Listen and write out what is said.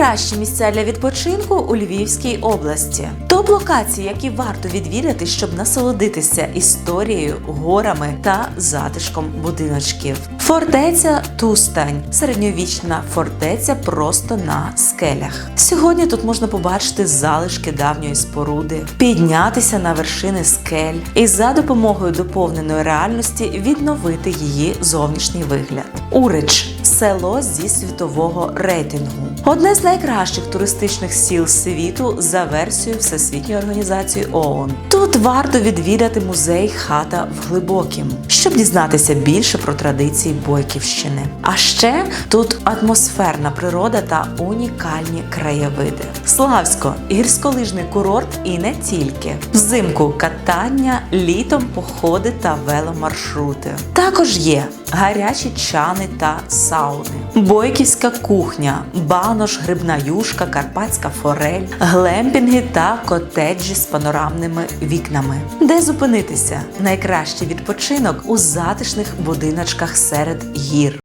Найкращі місця для відпочинку у Львівській області. Топ локації, які варто відвідати, щоб насолодитися історією, горами та затишком будиночків. Фортеця Тустань, середньовічна фортеця просто на скелях. Сьогодні тут можна побачити залишки давньої споруди, піднятися на вершини скель і за допомогою доповненої реальності відновити її зовнішній вигляд. Урич село зі світового рейтингу. Одне з найкращих туристичних сіл світу за версією Всесвітньої організації ООН. Тут варто відвідати музей Хата в Глибокім, щоб дізнатися більше про традиції Бойківщини. А ще тут атмосферна природа та унікальні краєвиди. Славсько гірськолижний курорт і не тільки. Взимку катання, літом походи та веломаршрути. Також є гарячі чани та сауни, бойківська кухня, банош, грибна юшка, карпатська форель, глемпінги та котеджі з панорамними вікнами. Де зупинитися? Найкращий відпочинок у затишних будиночках серед гір.